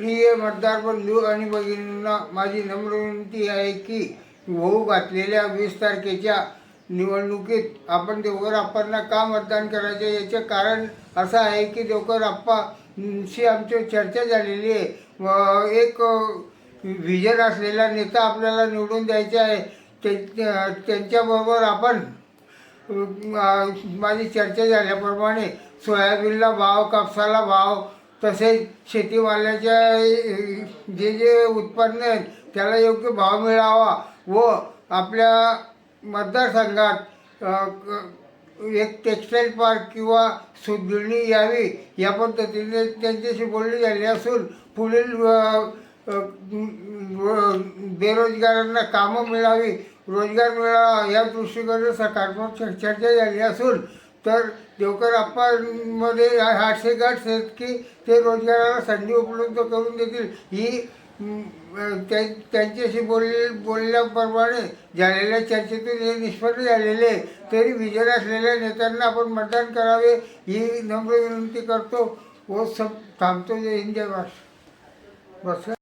प्रिय मतदार बंधू आणि भगिनींना माझी नम्र विनंती आहे की होऊ घातलेल्या वीस तारखेच्या निवडणुकीत आपण देवकर आप्पांना का मतदान करायचं याचे कारण असं आहे की देवकर आप्पाशी आमची चर्चा झालेली आहे. एक व्हिजन असलेला नेता आपल्याला निवडून द्यायचा आहे. ते- त्यांच्याबरोबर आपण माझी चर्चा झाल्याप्रमाणे सोयाबीनला भाव कापसाला भाव तसेच शेतीवाल्याच्या जे जे उत्पन्न आहेत त्याला योग्य भाव मिळावा व आपल्या मतदारसंघात एक टेक्स्टाईल पार्क किंवा सुदगिरणी यावी या पद्धतीने त्यांच्याशी बोलणी झाली असून पुढील बेरोजगारांना कामं मिळावी रोजगार मिळावा या दृष्टीकडे सकारात्मक चर्चा झाली असून तर देवकर आप्पांमध्ये हास्य गाठ आहेत की ते रोजगाराला संधी उपलब्ध करून देतील. ही त्यांच्याशी बोल बोलल्याप्रमाणे झालेल्या चर्चेतून हे निष्पन्न झालेले आहे. तरी विजय असलेल्या नेत्यांना आपण मतदान करावे ही नम्र विनंती करतो. व सब थांबतो. जय हिंद जय महाराष्ट्र. बस.